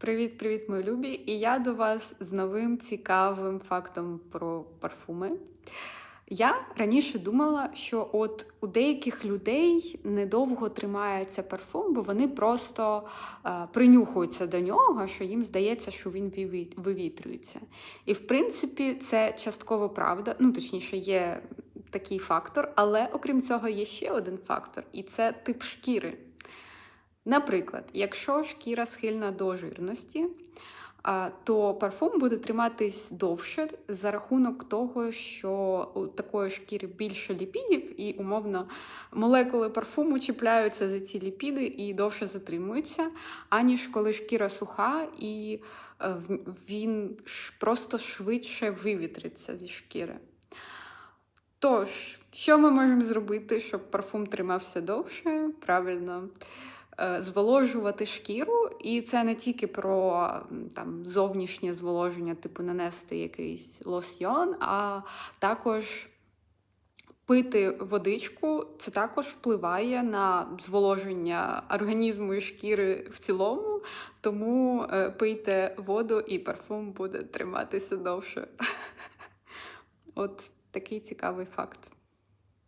Привіт-привіт, мої любі! І я до вас з новим цікавим фактом про парфуми. Я раніше думала, що от у деяких людей недовго тримається парфум, бо вони просто е, принюхуються до нього, що їм здається, що він виві- вивітрюється. І в принципі, це частково правда. Ну, точніше, є такий фактор, але окрім цього є ще один фактор, і це тип шкіри. Наприклад, якщо шкіра схильна до жирності, то парфум буде триматись довше за рахунок того, що у такої шкіри більше ліпідів, і умовно молекули парфуму чіпляються за ці ліпіди і довше затримуються, аніж коли шкіра суха і е, він просто швидше вивітриться зі шкіри. Тож, що ми можемо зробити, щоб парфум тримався довше? Правильно, зволожувати шкіру, і це не тільки про там, зовнішнє зволоження, типу нанести якийсь лосьйон, а також пити водичку, це також впливає на зволоження організму і шкіри в цілому. Тому е, пийте воду, і парфум буде триматися довше. От такий цікавий факт.